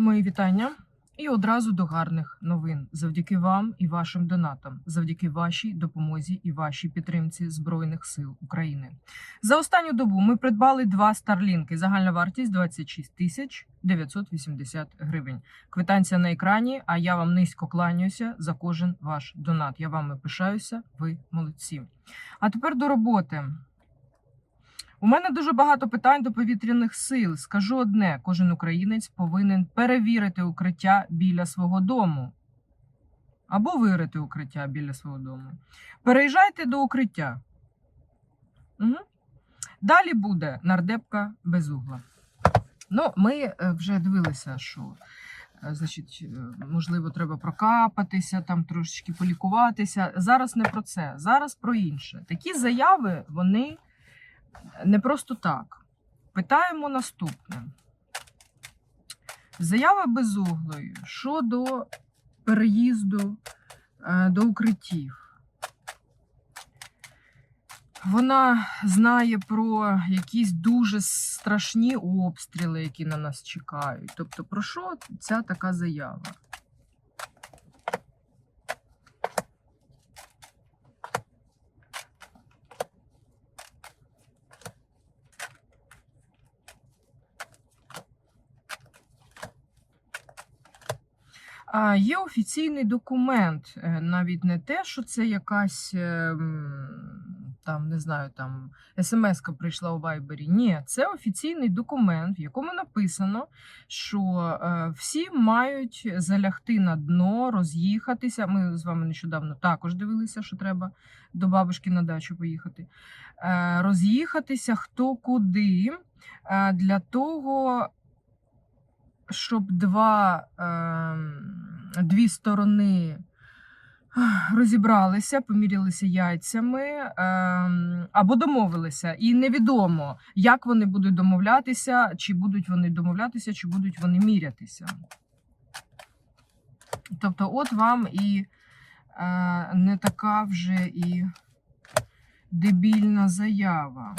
Мої вітання. І одразу до гарних новин. Завдяки вам і вашим донатам, завдяки вашій допомозі і вашій підтримці Збройних сил України. За останню добу ми придбали два старлінки. Загальна вартість 26 тисяч 980 гривень. Квитанція на екрані. А я вам низько кланяюся за кожен ваш донат. Я вами пишаюся. Ви молодці. А тепер до роботи. У мене дуже багато питань до повітряних сил. Скажу одне: кожен українець повинен перевірити укриття біля свого дому. Або вирити укриття біля свого дому. Переїжджайте до укриття. Угу. Далі буде нардепка без угла. Ну, ми е, вже дивилися, що. е, Значить, е, можливо, треба прокапатися, там трошечки полікуватися. Зараз не про це, зараз про інше. Такі заяви, вони не просто так. Питаємо наступне. Заява безуглої щодо переїзду е, до укриттів. Вона знає про якісь дуже страшні обстріли, які на нас чекають. Тобто, про що ця така заява? А, Є офіційний документ, е, навіть не те, що це якась е, там, не знаю, там смс-ка прийшла у Вайбері. Ні, це офіційний документ, в якому написано, що е, всі мають залягти на дно, роз'їхатися. Ми з вами нещодавно також дивилися, що треба до бабушки на дачу поїхати. Е, Роз'їхатися хто куди для того щоб два, ем, дві сторони розібралися, помірялися яйцями ем, або домовилися. І невідомо, як вони будуть домовлятися, чи будуть вони домовлятися, чи будуть вони мірятися. Тобто, от вам і е, не така вже і дебільна заява.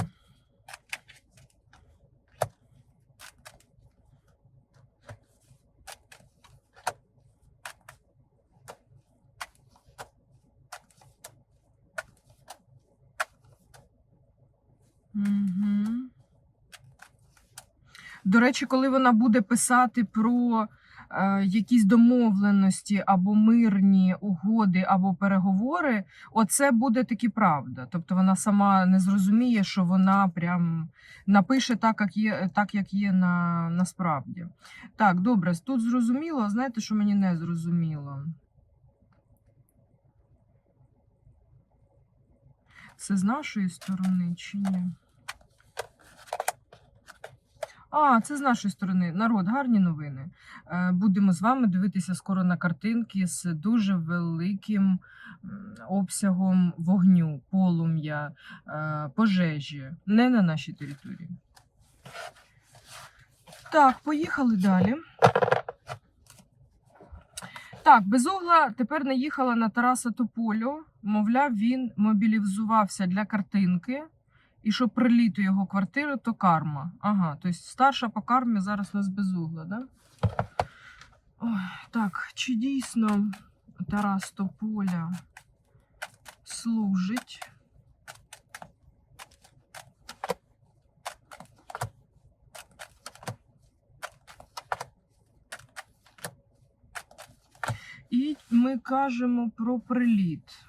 Угу. До речі, коли вона буде писати про е, якісь домовленості або мирні угоди, або переговори, оце буде таки правда. Тобто вона сама не зрозуміє, що вона прям напише так, як є, так, як є на, насправді. Так, добре, тут зрозуміло, а знаєте, що мені не зрозуміло? Це з нашої сторони чи ні? А, це з нашої сторони. Народ, гарні новини. Е, Будемо з вами дивитися скоро на картинки з дуже великим обсягом вогню, полум'я, е, пожежі. Не на нашій території. Так, поїхали далі. Так, безугла тепер наїхала на Тараса Тополю. Мовляв, він мобілізувався для картинки. І що приліт у його квартиру, то карма. Ага, тобто старша по кармі зараз нас безугла, да? Ой, так, чи дійсно Тарас Тополя служить? І ми кажемо про приліт.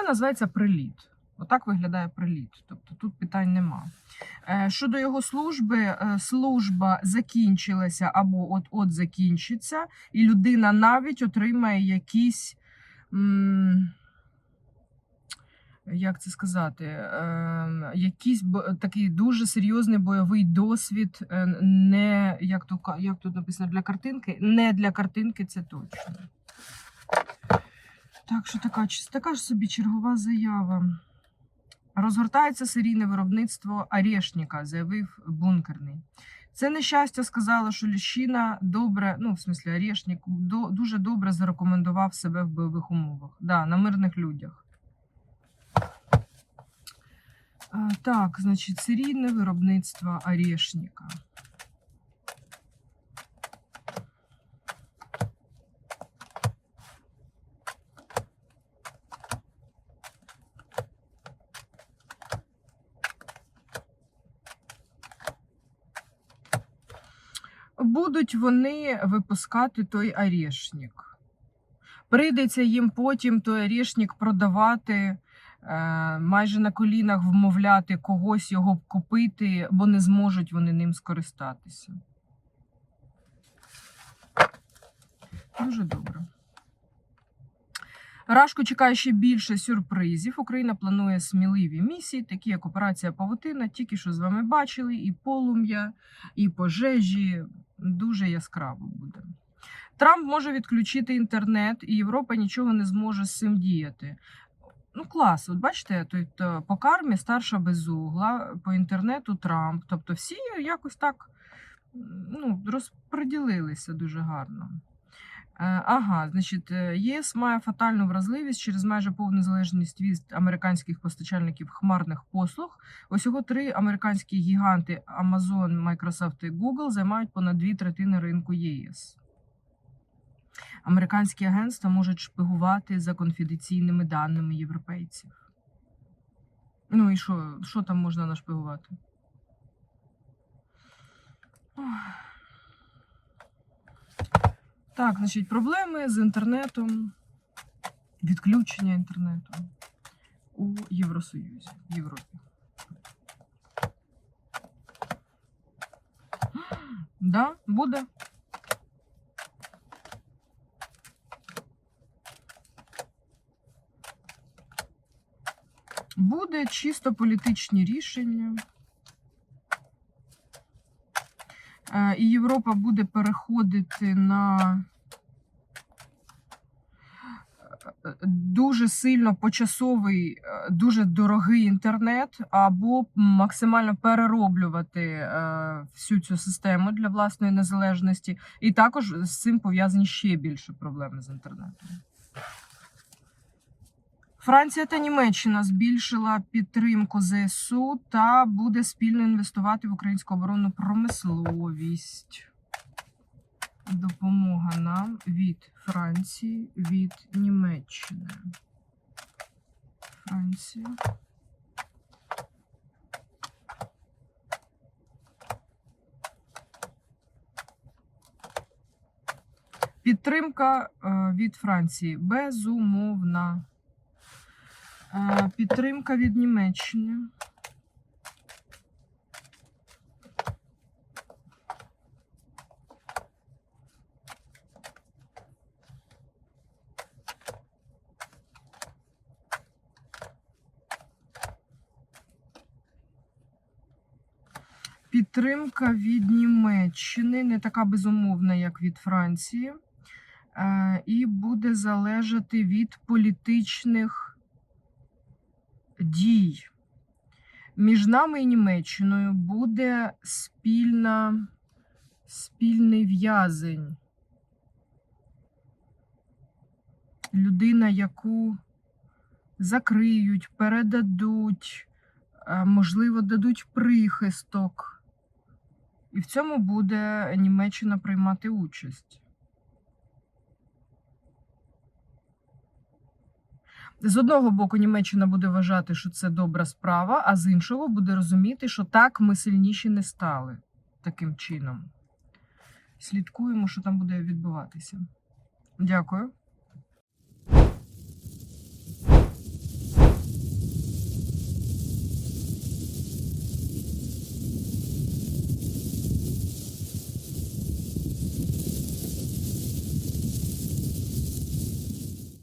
Оце називається приліт. Отак виглядає приліт. Тобто тут питань нема. Е, Щодо його служби, е, служба закінчилася або от-от закінчиться, і людина навіть отримає якісь. Як це сказати, е, якийсь такий дуже серйозний бойовий досвід, е, не як то як тут написано для картинки, не для картинки, це точно. Так що така, така ж собі чергова заява. Розгортається серійне виробництво Арешніка, заявив бункерний. Це нещастя сказала, що Ліщина добре, ну, в смислі, Арешнік, до, дуже добре зарекомендував себе в бойових умовах. Да, на мирних людях. А, Так, значить, серійне виробництво орешника. Будуть вони випускати той орешник. Прийдеться їм потім той орешник продавати, е, майже на колінах вмовляти когось його купити, бо не зможуть вони ним скористатися. Дуже добре. Рашку чекає ще більше сюрпризів. Україна планує сміливі місії, такі як операція Павутина, тільки що з вами бачили, і полум'я, і пожежі. Дуже яскраво буде. Трамп може відключити інтернет, і Європа нічого не зможе з цим діяти. Ну, клас, от бачите, тут по кармі старша безугла, по інтернету Трамп. Тобто всі якось так ну, розподілилися дуже гарно. Е, Ага, значить, е, ЄС має фатальну вразливість через майже повну залежність від американських постачальників хмарних послуг. Усього три американські гіганти Amazon, Microsoft і Google займають понад дві третини ринку ЄС. Американські агентства можуть шпигувати за конфіденційними даними європейців. Ну і що, що там можна нашпигувати? Ох. Так, значить, проблеми з інтернетом, відключення інтернету у Євросоюзі, в Європі. Да, буде. Буде чисто політичні рішення. І Європа буде переходити на е, дуже сильно почасовий, е, дуже дорогий інтернет, або максимально перероблювати е, всю цю систему для власної незалежності. І також з цим пов'язані ще більше проблеми з інтернетом. Франція та Німеччина збільшила підтримку ЗСУ та буде спільно інвестувати в українську оборонну промисловість. Допомога нам від Франції, від Німеччини. Франція. Підтримка е, від Франції безумовна. Підтримка від Німеччини. Підтримка від Німеччини не така безумовна, як від Франції, Е, і буде залежати від політичних дій. Між нами і Німеччиною буде спільна, спільний в'язень. Людина, яку закриють, передадуть, е, можливо, дадуть прихисток. І в цьому буде Німеччина приймати участь. З одного боку, Німеччина буде вважати, що це добра справа, а з іншого буде розуміти, що так ми сильніші не стали таким чином. Слідкуємо, що там буде відбуватися. Дякую.